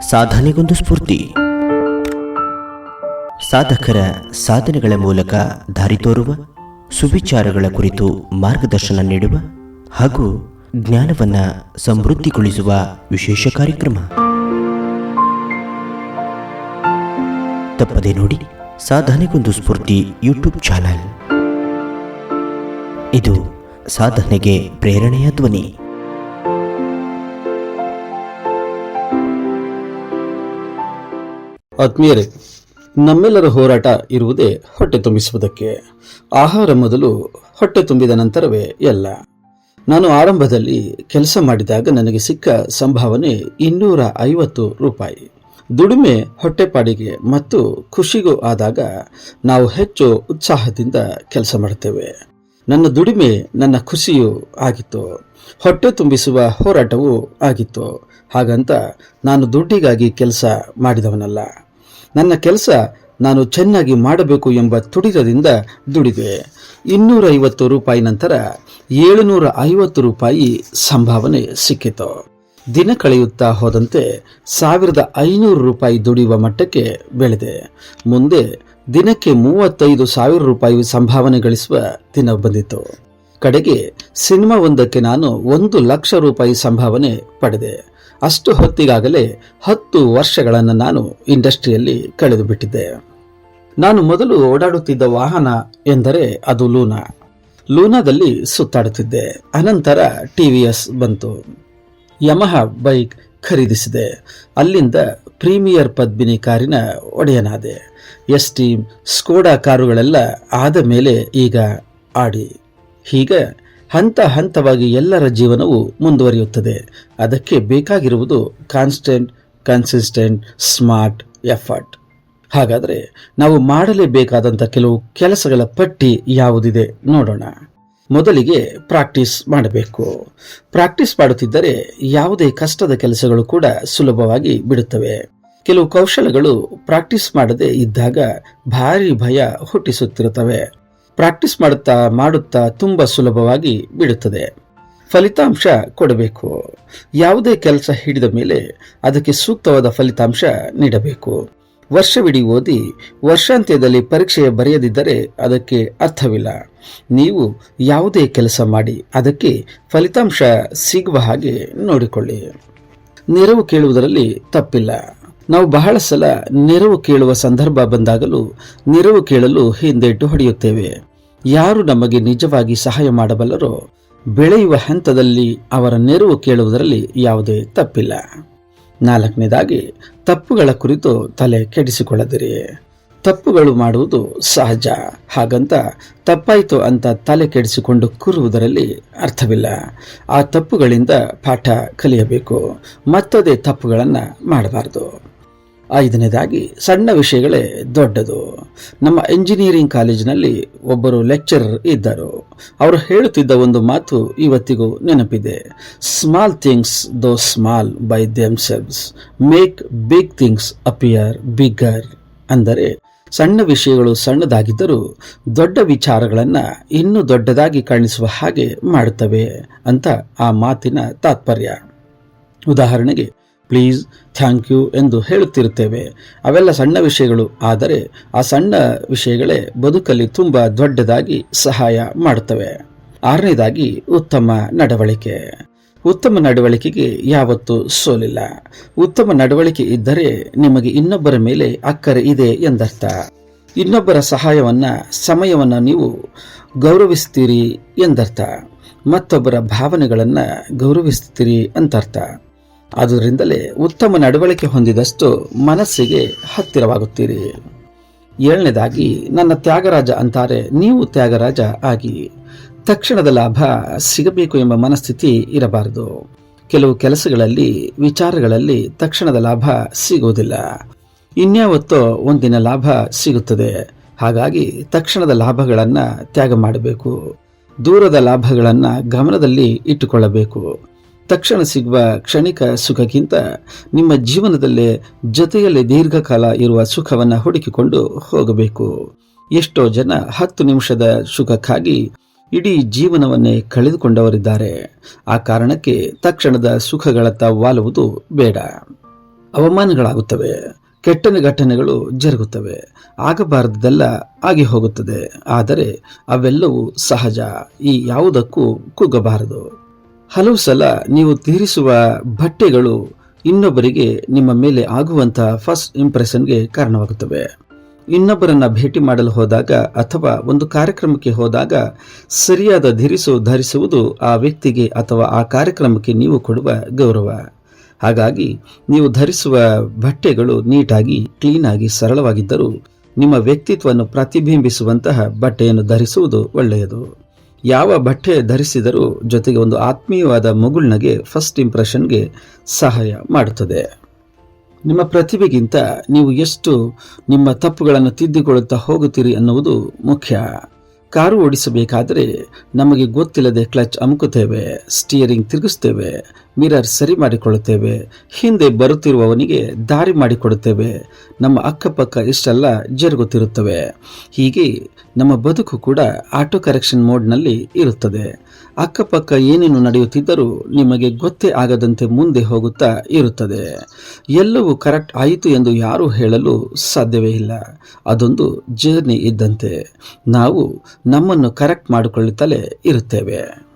ಸಾಧನೆಗೊಂದು ಸ್ಫೂರ್ತಿ. ಸಾಧಕರ ಸಾಧನೆಗಳ ಮೂಲಕ ದಾರಿ ತೋರುವ, ಸುವಿಚಾರಗಳ ಕುರಿತು ಮಾರ್ಗದರ್ಶನ ನೀಡುವ ಹಾಗೂ ಜ್ಞಾನವನ್ನ ಸಮೃದ್ಧಿಗೊಳಿಸುವ ವಿಶೇಷ ಕಾರ್ಯಕ್ರಮ. ತಪ್ಪದೆ ನೋಡಿ ಸಾಧನೆಗೊಂದು ಸ್ಫೂರ್ತಿ ಯೂಟ್ಯೂಬ್ ಚಾನಲ್. ಇದು ಸಾಧನೆಗೆ ಪ್ರೇರಣೆಯ ಧ್ವನಿ. ಆತ್ಮೀಯರೇ, ನಮ್ಮೆಲ್ಲರ ಹೋರಾಟ ಇರುವುದೇ ಹೊಟ್ಟೆ ತುಂಬಿಸುವುದಕ್ಕೆ. ಆಹಾರ ಮೊದಲು ಹೊಟ್ಟೆ ತುಂಬಿದ ನಂತರವೇ ಎಲ್ಲ. ನಾನು ಆರಂಭದಲ್ಲಿ ಕೆಲಸ ಮಾಡಿದಾಗ ನನಗೆ ಸಿಕ್ಕ ಸಂಭಾವನೆ ಇನ್ನೂರ ಐವತ್ತು ರೂಪಾಯಿ. ದುಡಿಮೆ ಹೊಟ್ಟೆಪಾಡಿಗೆ ಮತ್ತು ಖುಷಿಗೂ ಆದಾಗ ನಾವು ಹೆಚ್ಚು ಉತ್ಸಾಹದಿಂದ ಕೆಲಸ ಮಾಡುತ್ತೇವೆ. ನನ್ನ ದುಡಿಮೆ, ನನ್ನ ಖುಷಿಯೂ ಆಗಿತ್ತು. ಹೊಟ್ಟೆ ತುಂಬಿಸುವ ಹೋರಾಟವೂ ಆಗಿತ್ತು. ಹಾಗಂತ ನಾನು ದುಡ್ಡಿಗಾಗಿ ಕೆಲಸ ಮಾಡಿದವನಲ್ಲ. ನನ್ನ ಕೆಲಸ ನಾನು ಚೆನ್ನಾಗಿ ಮಾಡಬೇಕು ಎಂಬ ತುಡಿತದಿಂದ ದುಡಿದೆ. ಇನ್ನೂರ ಐವತ್ತು ರೂಪಾಯಿ ನಂತರ ಏಳುನೂರ ಐವತ್ತು ರೂಪಾಯಿ ಸಂಭಾವನೆ ಸಿಕ್ಕಿತು. ದಿನ ಕಳೆಯುತ್ತಾ ಹೋದಂತೆ ಸಾವಿರದ ಐನೂರು ರೂಪಾಯಿ ದುಡಿಯುವ ಮಟ್ಟಕ್ಕೆ ಬೆಳೆದೆ. ಮುಂದೆ ದಿನಕ್ಕೆ ಮೂವತ್ತೈದು ಸಾವಿರ ರೂಪಾಯಿ ಸಂಭಾವನೆ ಗಳಿಸುವ ದಿನ ಬಂದಿತು ಕಡೆಗೆ ಸಿನಿಮಾ ಒಂದಕ್ಕೆ ನಾನು ಒಂದು ಲಕ್ಷ ರೂಪಾಯಿ ಸಂಭಾವನೆ ಪಡೆದೆ. ಅಷ್ಟು ಹೊತ್ತಿಗಾಗಲೇ ಹತ್ತು ವರ್ಷಗಳನ್ನು ನಾನು ಇಂಡಸ್ಟ್ರಿಯಲ್ಲಿ ಕಳೆದು ಬಿಟ್ಟಿದ್ದೆ ನಾನು ಮೊದಲು ಓಡಾಡುತ್ತಿದ್ದ ವಾಹನ ಎಂದರೆ ಅದು ಲೂನಾ. ಲೂನಾದಲ್ಲಿ ಸುತ್ತಾಡುತ್ತಿದ್ದೆ. ಅನಂತರ ಟಿ ವಿ ಎಸ್ ಬಂತು. ಯಮಹ ಬೈಕ್ ಖರೀದಿಸಿದೆ. ಅಲ್ಲಿಂದ ಪ್ರೀಮಿಯರ್ ಪದ್ಮಿನಿ ಕಾರಿನ ಒಡೆಯನಾದೆ. ಎಸ್ ಟಿ ಸ್ಕೋಡಾ ಕಾರುಗಳೆಲ್ಲ ಆದ ಮೇಲೆ ಈಗ ಆಡಿ. ಹೀಗೆ ಹಂತ ಹಂತವಾಗಿ ಎಲ್ಲರ ಜೀವನವು ಮುಂದುವರಿಯುತ್ತದೆ. ಅದಕ್ಕೆ ಬೇಕಾಗಿರುವುದು ಕಾನ್ಸ್ಟೆಂಟ್, ಕನ್ಸಿಸ್ಟೆಂಟ್, ಸ್ಮಾರ್ಟ್, ಎಫರ್ಟ್. ಹಾಗಾದರೆ ನಾವು ಮಾಡಲೇಬೇಕಾದಂಥ ಕೆಲವು ಕೆಲಸಗಳ ಪಟ್ಟಿ ಯಾವುದಿದೆ ನೋಡೋಣ. ಮೊದಲಿಗೆ ಪ್ರಾಕ್ಟೀಸ್ ಮಾಡಬೇಕು. ಪ್ರಾಕ್ಟೀಸ್ ಮಾಡುತ್ತಿದ್ದರೆ ಯಾವುದೇ ಕಷ್ಟದ ಕೆಲಸಗಳು ಕೂಡ ಸುಲಭವಾಗಿ ಬಿಡುತ್ತವೆ. ಕೆಲವು ಕೌಶಲಗಳು ಪ್ರಾಕ್ಟೀಸ್ ಮಾಡದೇ ಇದ್ದಾಗ ಭಾರಿ ಭಯ ಹುಟ್ಟಿಸುತ್ತಿರುತ್ತವೆ. ಪ್ರಾಕ್ಟೀಸ್ ಮಾಡುತ್ತಾ ಮಾಡುತ್ತಾ ತುಂಬ ಸುಲಭವಾಗಿ ಬಿಡುತ್ತದೆ ಫಲಿತಾಂಶ ಕೊಡಬೇಕು. ಯಾವುದೇ ಕೆಲಸ ಹಿಡಿದ ಮೇಲೆ ಅದಕ್ಕೆ ಸೂಕ್ತವಾದ ಫಲಿತಾಂಶ ನೀಡಬೇಕು. ವರ್ಷವಿಡೀ ಓದಿ, ವರ್ಷಾಂತ್ಯದಲ್ಲಿ ಪರೀಕ್ಷೆಯ ಬರೆಯದಿದ್ದರೆ ಅದಕ್ಕೆ ಅರ್ಥವಿಲ್ಲ. ನೀವು ಯಾವುದೇ ಕೆಲಸ ಮಾಡಿ ಅದಕ್ಕೆ ಫಲಿತಾಂಶ ಸಿಗುವ ಹಾಗೆ ನೋಡಿಕೊಳ್ಳಿ. ನೆರವು ಕೇಳುವುದರಲ್ಲಿ ತಪ್ಪಿಲ್ಲ. ನಾವು ಬಹಳ ಸಲ ನೆರವು ಕೇಳುವ ಸಂದರ್ಭ ಬಂದಾಗಲೂ ನೆರವು ಕೇಳಲು ಹಿಂದೆಟ್ಟು ಹೊಡೆಯುತ್ತೇವೆ. ಯಾರು ನಮಗೆ ನಿಜವಾಗಿ ಸಹಾಯ ಮಾಡಬಲ್ಲರೋ ಬೆಳೆಯುವ ಹಂತದಲ್ಲಿ ಅವರ ನೆರವು ಕೇಳುವುದರಲ್ಲಿ ಯಾವುದೇ ತಪ್ಪಿಲ್ಲ. ನಾಲ್ಕನೇದಾಗಿ, ತಪ್ಪುಗಳ ಕುರಿತು ತಲೆ ಕೆಡಿಸಿಕೊಳ್ಳದಿರಿ. ತಪ್ಪುಗಳು ಮಾಡುವುದು ಸಹಜ. ಹಾಗಂತ ತಪ್ಪಾಯಿತು ಅಂತ ತಲೆ ಕೆಡಿಸಿಕೊಂಡು ಕೂರುವುದರಲ್ಲಿ ಅರ್ಥವಿಲ್ಲ. ಆ ತಪ್ಪುಗಳಿಂದ ಪಾಠ ಕಲಿಯಬೇಕು. ಮತ್ತದೇ ತಪ್ಪುಗಳನ್ನು ಮಾಡಬಾರದು. ಐದನೇದಾಗಿ, ಸಣ್ಣ ವಿಷಯಗಳೇ ದೊಡ್ಡದು. ನಮ್ಮ ಎಂಜಿನಿಯರಿಂಗ್ ಕಾಲೇಜಿನಲ್ಲಿ ಒಬ್ಬರು ಲೆಕ್ಚರರ್ ಇದ್ದರು. ಅವರು ಹೇಳುತ್ತಿದ್ದ ಒಂದು ಮಾತು ಇವತ್ತಿಗೂ ನೆನಪಿದೆ. Small things though small by themselves make big things appear bigger ಅಂದರೆ, ಸಣ್ಣ ವಿಷಯಗಳು ಸಣ್ಣದಾಗಿದ್ದರೂ ದೊಡ್ಡ ವಿಚಾರಗಳನ್ನು ಇನ್ನೂ ದೊಡ್ಡದಾಗಿ ಕಾಣಿಸುವ ಹಾಗೆ ಮಾಡುತ್ತವೆ ಅಂತ ಆ ಮಾತಿನ ತಾತ್ಪರ್ಯ. ಉದಾಹರಣೆಗೆ ಪ್ಲೀಸ್ ಥ್ಯಾಂಕ್ ಯು ಎಂದು ಹೇಳುತ್ತಿರುತ್ತೇವೆ. ಅವೆಲ್ಲ ಸಣ್ಣ ವಿಷಯಗಳು, ಆದರೆ ಆ ಸಣ್ಣ ವಿಷಯಗಳೇ ಬದುಕಲ್ಲಿ ತುಂಬ ದೊಡ್ಡದಾಗಿ ಸಹಾಯ ಮಾಡುತ್ತವೆ. ಆರನೇದಾಗಿ, ಉತ್ತಮ ನಡವಳಿಕೆ. ಉತ್ತಮ ನಡವಳಿಕೆಗೆ ಯಾವತ್ತೂ ಸೋಲಿಲ್ಲ. ಉತ್ತಮ ನಡವಳಿಕೆ ಇದ್ದರೆ ನಿಮಗೆ ಇನ್ನೊಬ್ಬರ ಮೇಲೆ ಅಕ್ಕರೆ ಇದೆ ಎಂದರ್ಥ. ಇನ್ನೊಬ್ಬರ ಸಹಾಯವನ್ನ, ಸಮಯವನ್ನ ನೀವು ಗೌರವಿಸ್ತೀರಿ ಎಂದರ್ಥ. ಮತ್ತೊಬ್ಬರ ಭಾವನೆಗಳನ್ನು ಗೌರವಿಸ್ತೀರಿ ಅಂತರ್ಥ. ಆದುದರಿಂದಲೇ ಉತ್ತಮ ನಡವಳಿಕೆ ಹೊಂದಿದಷ್ಟು ಮನಸ್ಸಿಗೆ ಹತ್ತಿರವಾಗುತ್ತೀರಿ. ಏಳನೇದಾಗಿ, ನನ್ನ ತ್ಯಾಗರಾಜ ಅಂತಾರೆ, ನೀವು ತ್ಯಾಗರಾಜ ಆಗಿ, ತಕ್ಷಣದ ಲಾಭ ಸಿಗಬೇಕು ಎಂಬ ಮನಸ್ಥಿತಿ ಇರಬಾರದು. ಕೆಲವು ಕೆಲಸಗಳಲ್ಲಿ, ವಿಚಾರಗಳಲ್ಲಿ ತಕ್ಷಣದ ಲಾಭ ಸಿಗುವುದಿಲ್ಲ. ಇನ್ಯಾವತ್ತೋ ಒಂದಿನ ಲಾಭ ಸಿಗುತ್ತದೆ. ಹಾಗಾಗಿ ತಕ್ಷಣದ ಲಾಭಗಳನ್ನು ತ್ಯಾಗ ಮಾಡಬೇಕು. ದೂರದ ಲಾಭಗಳನ್ನು ಗಮನದಲ್ಲಿ ಇಟ್ಟುಕೊಳ್ಳಬೇಕು. ತಕ್ಷಣ ಸಿಗುವ ಕ್ಷಣಿಕ ಸುಖಕ್ಕಿಂತ ನಿಮ್ಮ ಜೀವನದಲ್ಲೇ ಜೊತೆಯಲ್ಲಿ ದೀರ್ಘಕಾಲ ಇರುವ ಸುಖವನ್ನು ಹುಡುಕಿಕೊಂಡು ಹೋಗಬೇಕು. ಎಷ್ಟೋ ಜನ ಹತ್ತು ನಿಮಿಷದ ಸುಖಕ್ಕಾಗಿ ಇಡೀ ಜೀವನವನ್ನೇ ಕಳೆದುಕೊಂಡವರಿದ್ದಾರೆ. ಆ ಕಾರಣಕ್ಕೆ ತಕ್ಷಣದ ಸುಖಗಳತ್ತ ವಾಲುವುದು ಬೇಡ. ಅವಮಾನಗಳಾಗುತ್ತವೆ. ಕೆಟ್ಟ ಘಟನೆಗಳು ಜರುಗುತ್ತವೆ. ಆಗಬಾರದೆಲ್ಲ ಆಗಿ ಹೋಗುತ್ತದೆ. ಆದರೆ ಅವೆಲ್ಲವೂ ಸಹಜ. ಈ ಯಾವುದಕ್ಕೂ ಕುಗ್ಗಬಾರದು ಹಲವು ಸಲ ನೀವು ತೀರಿಸುವ ಬಟ್ಟೆಗಳು ಇನ್ನೊಬ್ಬರಿಗೆ ನಿಮ್ಮ ಮೇಲೆ ಆಗುವಂಥ ಫಸ್ಟ್ ಇಂಪ್ರೆಷನ್ಗೆ ಕಾರಣವಾಗುತ್ತವೆ. ಇನ್ನೊಬ್ಬರನ್ನ ಭೇಟಿ ಮಾಡಲು ಹೋದಾಗ ಅಥವಾ ಒಂದು ಕಾರ್ಯಕ್ರಮಕ್ಕೆ ಹೋದಾಗ ಸರಿಯಾದ ಧರಿಸು ಧರಿಸುವುದು ಆ ವ್ಯಕ್ತಿಗೆ ಅಥವಾ ಆ ಕಾರ್ಯಕ್ರಮಕ್ಕೆ ನೀವು ಕೊಡುವ ಗೌರವ. ಹಾಗಾಗಿ ನೀವು ಧರಿಸುವ ಬಟ್ಟೆಗಳು ನೀಟಾಗಿ, ಕ್ಲೀನಾಗಿ, ಸರಳವಾಗಿದ್ದರೂ ನಿಮ್ಮ ವ್ಯಕ್ತಿತ್ವವನ್ನು ಪ್ರತಿಬಿಂಬಿಸುವಂತಹ ಬಟ್ಟೆಯನ್ನು ಧರಿಸುವುದು ಒಳ್ಳೆಯದು. ಯಾವ ಬಟ್ಟೆ ಧರಿಸಿದರೂ ಜೊತೆಗೆ ಒಂದು ಆತ್ಮೀಯವಾದ ಮುಗುಳ್ನಗೆ ಫಸ್ಟ್ ಇಂಪ್ರೆಷನ್ಗೆ ಸಹಾಯ ಮಾಡುತ್ತದೆ. ನಿಮ್ಮ ಪ್ರತಿಭೆಗಿಂತ ನೀವು ಎಷ್ಟು ನಿಮ್ಮ ತಪ್ಪುಗಳನ್ನು ತಿದ್ದಿಕೊಳ್ಳುತ್ತಾ ಹೋಗುತ್ತೀರಿ ಅನ್ನುವುದು ಮುಖ್ಯ. ಕಾರು ಓಡಿಸಬೇಕಾದರೆ ನಮಗೆ ಗೊತ್ತಿಲ್ಲದೆ ಕ್ಲಚ್ ಅಮುಕುತ್ತೇವೆ ಸ್ಟಿಯರಿಂಗ್ ತಿರುಗಿಸ್ತೇವೆ ಮಿರರ್ ಸರಿ ಮಾಡಿಕೊಳ್ಳುತ್ತೇವೆ, ಹಿಂದೆ ಬರುತ್ತಿರುವವನಿಗೆ ದಾರಿ ಮಾಡಿಕೊಡುತ್ತೇವೆ, ನಮ್ಮ ಅಕ್ಕಪಕ್ಕ ಇಷ್ಟೆಲ್ಲ ಜರುಗುತ್ತಿರುತ್ತವೆ. ಹೀಗೆ ನಮ್ಮ ಬದುಕು ಕೂಡ ಆಟೋ ಕರೆಕ್ಷನ್ ಮೋಡ್ನಲ್ಲಿ ಇರುತ್ತದೆ. ಅಕ್ಕಪಕ್ಕ ಏನೇನು ನಡೆಯುತ್ತಿದ್ದರೂ ನಿಮಗೆ ಗೊತ್ತೇ ಆಗದಂತೆ ಮುಂದೆ ಹೋಗುತ್ತಾ ಇರುತ್ತದೆ. ಎಲ್ಲವೂ ಕರೆಕ್ಟ್ ಆಯಿತು ಎಂದು ಯಾರೂ ಹೇಳಲು ಸಾಧ್ಯವೇ ಇಲ್ಲ. ಅದೊಂದು ಜರ್ನಿ ಇದ್ದಂತೆ. ನಾವು ನಮ್ಮನ್ನು ಕರೆಕ್ಟ್ ಮಾಡಿಕೊಳ್ಳುತ್ತಲೇ ಇರುತ್ತೇವೆ.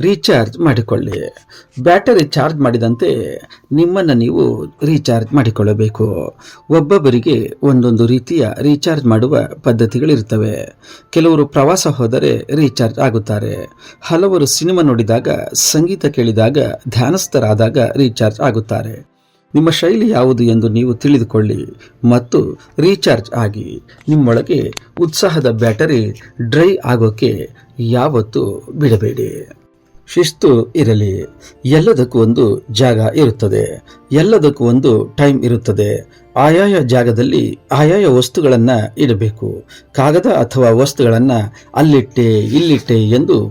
ರೀಚಾರ್ಜ್ ಮಾಡಿಕೊಳ್ಳಿ. ಬ್ಯಾಟರಿ ಚಾರ್ಜ್ ಮಾಡಿದಂತೆ ನಿಮ್ಮನ್ನು ನೀವು ರೀಚಾರ್ಜ್ ಮಾಡಿಕೊಳ್ಳಬೇಕು. ಒಬ್ಬೊಬ್ಬರಿಗೆ ಒಂದೊಂದು ರೀತಿಯ ರೀಚಾರ್ಜ್ ಮಾಡುವ ಪದ್ಧತಿಗಳಿರ್ತವೆ. ಕೆಲವರು ಪ್ರವಾಸ ಹೋದರೆ ರೀಚಾರ್ಜ್ ಆಗುತ್ತಾರೆ. ಹಲವರು ಸಿನಿಮಾ ನೋಡಿದಾಗ, ಸಂಗೀತ ಕೇಳಿದಾಗ, ಧ್ಯಾನಸ್ಥರಾದಾಗ ರೀಚಾರ್ಜ್ ಆಗುತ್ತಾರೆ. ನಿಮ್ಮ ಶೈಲಿ ಯಾವುದು ಎಂದು ನೀವು ತಿಳಿದುಕೊಳ್ಳಿ ಮತ್ತು ರೀಚಾರ್ಜ್ ಆಗಿ. ನಿಮ್ಮೊಳಗೆ ಉತ್ಸಾಹದ ಬ್ಯಾಟರಿ ಡ್ರೈ ಆಗೋಕೆ ಯಾವತ್ತೂ ಬಿಡಬೇಡಿ. ಶಿಸ್ತು ಇರಲಿ. ಎಲ್ಲದಕ್ಕೂ ಒಂದು ಜಾಗ ಇರುತ್ತದೆ. ಎಲ್ಲದಕ್ಕೂ ಒಂದು ಟೈಮ್ ಇರುತ್ತದೆ. ಆಯಾಯ ಜಾಗದಲ್ಲಿ ಆಯಾಯ ವಸ್ತುಗಳನ್ನು ಇಡಬೇಕು. ಕಾಗದ ಅಥವಾ ವಸ್ತುಗಳನ್ನು ಅಲ್ಲಿಟ್ಟೆ, ಇಲ್ಲಿಟ್ಟೆ ಎಂದು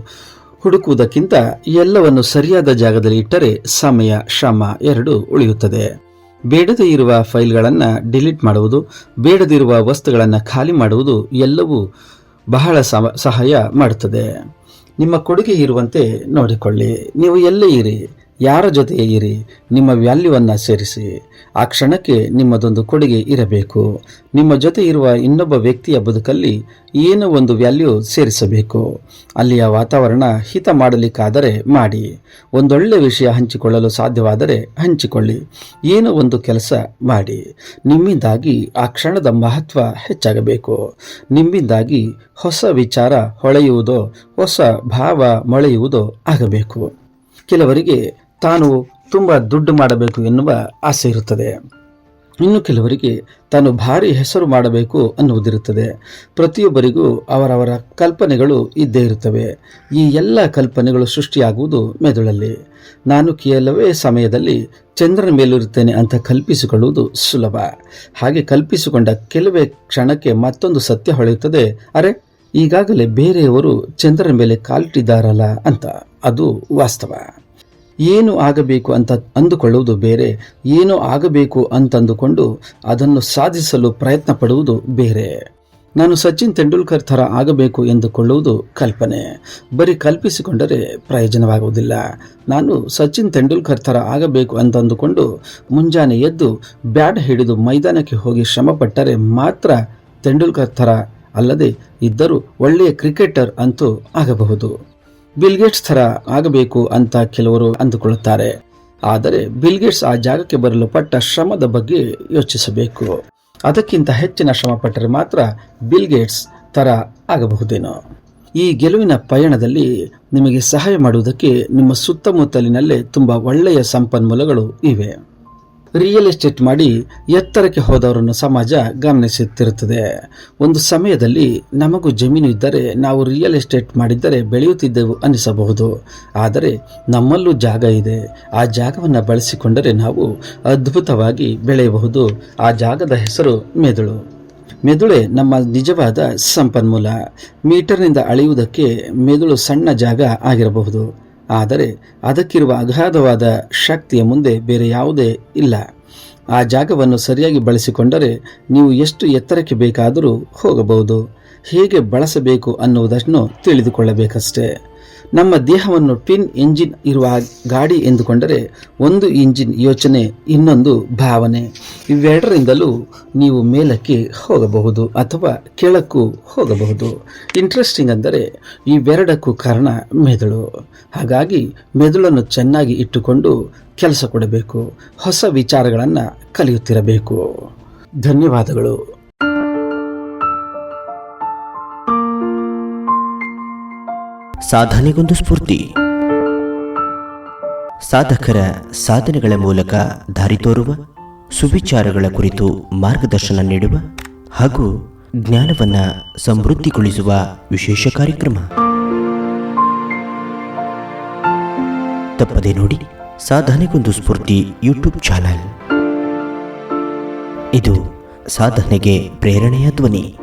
ಹುಡುಕುವುದಕ್ಕಿಂತ ಎಲ್ಲವನ್ನು ಸರಿಯಾದ ಜಾಗದಲ್ಲಿ ಇಟ್ಟರೆ ಸಮಯ, ಶ್ರಮ ಎರಡು ಉಳಿಯುತ್ತದೆ. ಬೇಡದೇ ಇರುವ ಫೈಲ್ಗಳನ್ನು ಡಿಲೀಟ್ ಮಾಡುವುದು, ಬೇಡದಿರುವ ವಸ್ತುಗಳನ್ನು ಖಾಲಿ ಮಾಡುವುದು ಎಲ್ಲವೂ ಬಹಳ ಸಹಾಯ ಮಾಡುತ್ತದೆ. ನಿಮ್ಮ ಕೊಡುಗೆ ಇರುವಂತೆ ನೋಡಿಕೊಳ್ಳಿ. ನೀವು ಎಲ್ಲೇ ಇರಿ. ಯಾರ ಜೊತೆ ಇರಿ, ನಿಮ್ಮ ವ್ಯಾಲ್ಯೂವನ್ನು ಸೇರಿಸಿ. ಆ ಕ್ಷಣಕ್ಕೆ ನಿಮ್ಮದೊಂದು ಕೊಡುಗೆ ಇರಬೇಕು. ನಿಮ್ಮ ಜೊತೆ ಇರುವ ಇನ್ನೊಬ್ಬ ವ್ಯಕ್ತಿಯ ಬದುಕಲ್ಲಿ ಏನೋ ಒಂದು ವ್ಯಾಲ್ಯೂ ಸೇರಿಸಬೇಕು. ಅಲ್ಲಿಯ ವಾತಾವರಣ ಹಿತ ಮಾಡಲಿಕ್ಕಾದರೆ ಮಾಡಿ. ಒಂದೊಳ್ಳೆ ವಿಷಯ ಹಂಚಿಕೊಳ್ಳಲು ಸಾಧ್ಯವಾದರೆ ಹಂಚಿಕೊಳ್ಳಿ. ಏನೋ ಒಂದು ಕೆಲಸ ಮಾಡಿ. ನಿಮ್ಮಿಂದಾಗಿ ಆ ಕ್ಷಣದ ಮಹತ್ವ ಹೆಚ್ಚಾಗಬೇಕು. ನಿಮ್ಮಿಂದಾಗಿ ಹೊಸ ವಿಚಾರ ಹೊಳೆಯುವುದೋ, ಹೊಸ ಭಾವ ಮೊಳೆಯುವುದೋ ಆಗಬೇಕು. ಕೆಲವರಿಗೆ ತಾನು ತುಂಬ ದುಡ್ಡು ಮಾಡಬೇಕು ಎನ್ನುವ ಆಸೆ ಇರುತ್ತದೆ. ಇನ್ನು ಕೆಲವರಿಗೆ ತಾನು ಭಾರಿ ಹೆಸರು ಮಾಡಬೇಕು ಅನ್ನುವುದಿರುತ್ತದೆ. ಪ್ರತಿಯೊಬ್ಬರಿಗೂ ಅವರವರ ಕಲ್ಪನೆಗಳು ಇದ್ದೇ ಇರುತ್ತವೆ. ಈ ಎಲ್ಲ ಕಲ್ಪನೆಗಳು ಸೃಷ್ಟಿಯಾಗುವುದು ಮೆದುಳಲ್ಲಿ. ನಾನು ಕೆಲವೇ ಸಮಯದಲ್ಲಿ ಚಂದ್ರನ ಮೇಲಿರುತ್ತೇನೆ ಅಂತ ಕಲ್ಪಿಸಿಕೊಳ್ಳುವುದು ಸುಲಭ. ಹಾಗೆ ಕಲ್ಪಿಸಿಕೊಂಡ ಕೆಲವೇ ಕ್ಷಣಕ್ಕೆ ಮತ್ತೊಂದು ಸತ್ಯ ಹೊಳೆಯುತ್ತದೆ. ಅರೆ, ಈಗಾಗಲೇ ಬೇರೆಯವರು ಚಂದ್ರನ ಮೇಲೆ ಕಾಲಿಟ್ಟಿದ್ದಾರಲ್ಲ ಅಂತ. ಅದು ವಾಸ್ತವ. ಏನು ಆಗಬೇಕು ಅಂತ ಅಂದುಕೊಳ್ಳುವುದು ಬೇರೆ, ಏನು ಆಗಬೇಕು ಅಂತಂದುಕೊಂಡು ಅದನ್ನು ಸಾಧಿಸಲು ಪ್ರಯತ್ನ ಪಡುವುದು ಬೇರೆ. ನಾನು ಸಚಿನ್ ತೆಂಡೂಲ್ಕರ್ ಥರ ಆಗಬೇಕು ಎಂದುಕೊಳ್ಳುವುದು ಕಲ್ಪನೆ. ಬರೀ ಕಲ್ಪಿಸಿಕೊಂಡರೆ ಪ್ರಯೋಜನವಾಗುವುದಿಲ್ಲ. ನಾನು ಸಚಿನ್ ತೆಂಡೂಲ್ಕರ್ ಥರ ಆಗಬೇಕು ಅಂತಂದುಕೊಂಡು ಮುಂಜಾನೆ ಎದ್ದು ಬ್ಯಾಟ್ ಹಿಡಿದು ಮೈದಾನಕ್ಕೆ ಹೋಗಿ ಶ್ರಮಪಟ್ಟರೆ ಮಾತ್ರ ತೆಂಡೂಲ್ಕರ್ ಥರ ಅಲ್ಲದೆ ಇದ್ದರೂ ಒಳ್ಳೆಯ ಕ್ರಿಕೆಟರ್ ಅಂತೂ ಆಗಬಹುದು. ಬಿಲ್ಗೇಟ್ಸ್ ಥರ ಆಗಬೇಕು ಅಂತ ಕೆಲವರು ಅಂದುಕೊಳ್ಳುತ್ತಾರೆ. ಆದರೆ ಬಿಲ್ಗೇಟ್ಸ್ ಆ ಜಾಗಕ್ಕೆ ಬರಲು ಪಟ್ಟ ಶ್ರಮದ ಬಗ್ಗೆ ಯೋಚಿಸಬೇಕು. ಅದಕ್ಕಿಂತ ಹೆಚ್ಚಿನ ಶ್ರಮ ಪಟ್ಟರೆ ಮಾತ್ರ ಬಿಲ್ಗೇಟ್ಸ್ ಥರ ಆಗಬಹುದೇನೋ. ಈ ಗೆಲುವಿನ ಪಯಣದಲ್ಲಿ ನಿಮಗೆ ಸಹಾಯ ಮಾಡುವುದಕ್ಕೆ ನಿಮ್ಮ ಸುತ್ತಮುತ್ತಲಿನಲ್ಲೇ ತುಂಬ ಒಳ್ಳೆಯ ಸಂಪನ್ಮೂಲಗಳು ಇವೆ. ರಿಯಲ್ ಎಸ್ಟೇಟ್ ಮಾಡಿ ಎತ್ತರಕ್ಕೆ ಹೋದವರನ್ನು ಸಮಾಜ ಗಮನಿಸುತ್ತಿರುತ್ತದೆ. ಒಂದು ಸಮಯದಲ್ಲಿ ನಮಗೂ ಜಮೀನು ಇದ್ದರೆ ನಾವು ರಿಯಲ್ ಎಸ್ಟೇಟ್ ಮಾಡಿದ್ದರೆ ಬೆಳೆಯುತ್ತಿದ್ದೆವು ಅನಿಸಬಹುದು. ಆದರೆ ನಮ್ಮಲ್ಲೂ ಜಾಗ ಇದೆ. ಆ ಜಾಗವನ್ನು ಬಳಸಿಕೊಂಡರೆ ನಾವು ಅದ್ಭುತವಾಗಿ ಬೆಳೆಯಬಹುದು. ಆ ಜಾಗದ ಹೆಸರು ಮೆದುಳು. ಮೆದುಳೆ ನಮ್ಮ ನಿಜವಾದ ಸಂಪನ್ಮೂಲ. ಮೀಟರ್ನಿಂದ ಅಳೆಯುವುದಕ್ಕೆ ಮೆದುಳು ಸಣ್ಣ ಜಾಗ ಆಗಿರಬಹುದು. ಆದರೆ ಅದಕ್ಕಿರುವ ಅಗಾಧವಾದ ಶಕ್ತಿಯ ಮುಂದೆ ಬೇರೆ ಯಾವುದೇ ಇಲ್ಲ. ಆ ಜಾಗವನ್ನು ಸರಿಯಾಗಿ ಬಳಸಿಕೊಂಡರೆ ನೀವು ಎಷ್ಟು ಎತ್ತರಕ್ಕೆ ಬೇಕಾದರೂ ಹೋಗಬಹುದು. ಹೇಗೆ ಬಳಸಬೇಕು ಅನ್ನುವುದನ್ನು ತಿಳಿದುಕೊಳ್ಳಬೇಕಷ್ಟೇ. ನಮ್ಮ ದೇಹವನ್ನು ಟ್ವಿನ್ ಎಂಜಿನ್ ಇರುವ ಗಾಡಿ ಎಂದುಕೊಂಡರೆ ಒಂದು ಇಂಜಿನ್ ಯೋಚನೆ, ಇನ್ನೊಂದು ಭಾವನೆ. ಇವೆರಡರಿಂದಲೂ ನೀವು ಮೇಲಕ್ಕೆ ಹೋಗಬಹುದು ಅಥವಾ ಕೆಳಕ್ಕೂ ಹೋಗಬಹುದು. ಇಂಟ್ರೆಸ್ಟಿಂಗ್ ಅಂದರೆ ಇವೆರಡಕ್ಕೂ ಕಾರಣ ಮೆದುಳು. ಹಾಗಾಗಿ ಮೆದುಳನ್ನು ಚೆನ್ನಾಗಿ ಇಟ್ಟುಕೊಂಡು ಕೆಲಸ ಕೊಡಬೇಕು, ಹೊಸ ವಿಚಾರಗಳನ್ನು ಕಲಿಯುತ್ತಿರಬೇಕು. ಧನ್ಯವಾದಗಳು. ಸಾಧನೆಗೊಂದು ಸ್ಫೂರ್ತಿ. ಸಾಧಕರ ಸಾಧನೆಗಳ ಮೂಲಕ ದಾರಿ ತೋರುವ, ಸುವಿಚಾರಗಳ ಕುರಿತು ಮಾರ್ಗದರ್ಶನ ನೀಡುವ ಹಾಗೂ ಜ್ಞಾನವನ್ನ ಸಮೃದ್ಧಿಗೊಳಿಸುವ ವಿಶೇಷ ಕಾರ್ಯಕ್ರಮ. ತಪ್ಪದೆ ನೋಡಿ ಸಾಧನೆಗೊಂದು ಸ್ಫೂರ್ತಿ ಯೂಟ್ಯೂಬ್ ಚಾನಲ್. ಇದು ಸಾಧನೆಗೆ ಪ್ರೇರಣೆಯ ಧ್ವನಿ.